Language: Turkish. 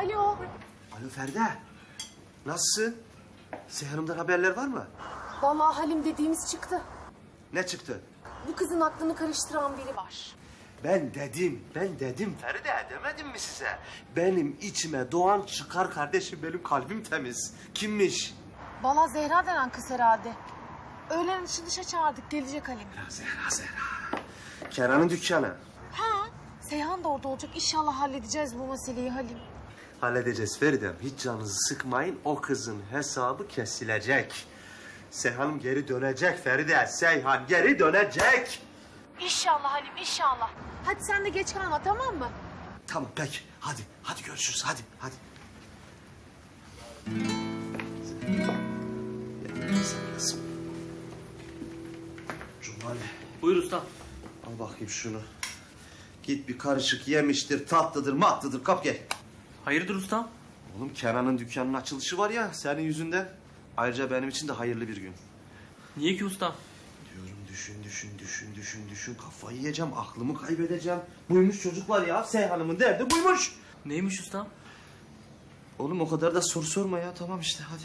Alo. Alo Feride. Nasılsın? Seyhan'ımdan haberler var mı? Vallahi Halim dediğimiz çıktı. Ne çıktı? Bu kızın aklını karıştıran biri var. Ben dedim, ben dedim Feride demedim mi size? Benim içime doğan çıkar kardeşim, benim kalbim temiz. Kimmiş? Vallahi Zehra denen kız herhalde. Öğlen için dışa çağırdık. Gelecek Halim. Zehra, Zehra. Kenan'ın dükkanı. Ha? Seyhan da orada olacak. İnşallah halledeceğiz bu meseleyi Halim. Halledeceğiz Feridem. Hiç canınızı sıkmayın. O kızın hesabı kesilecek. Seyhan'ım geri dönecek Feride. Seyhan geri dönecek. İnşallah Halim inşallah. Hadi sen de geç kalma tamam mı? Tamam peki. Hadi, hadi görüşürüz. Hadi, hadi. Gel sen kızım. Cumali, Buyur usta. al bakayım şunu. Git bir karışık yemiştir, tatlıdır, matlıdır. Kap gel. Hayırdır usta? Oğlum Kenan'ın dükkanının açılışı var ya senin yüzünden. Ayrıca benim için de hayırlı bir gün. Niye ki usta? Diyorum düşün, düşün, düşün, düşün, düşün. Kafayı yiyeceğim, aklımı kaybedeceğim. Buymuş çocuklar ya. Seyhan'ımın derdi buymuş. Neymiş usta? Oğlum o kadar da soru sorma ya. Tamam işte hadi.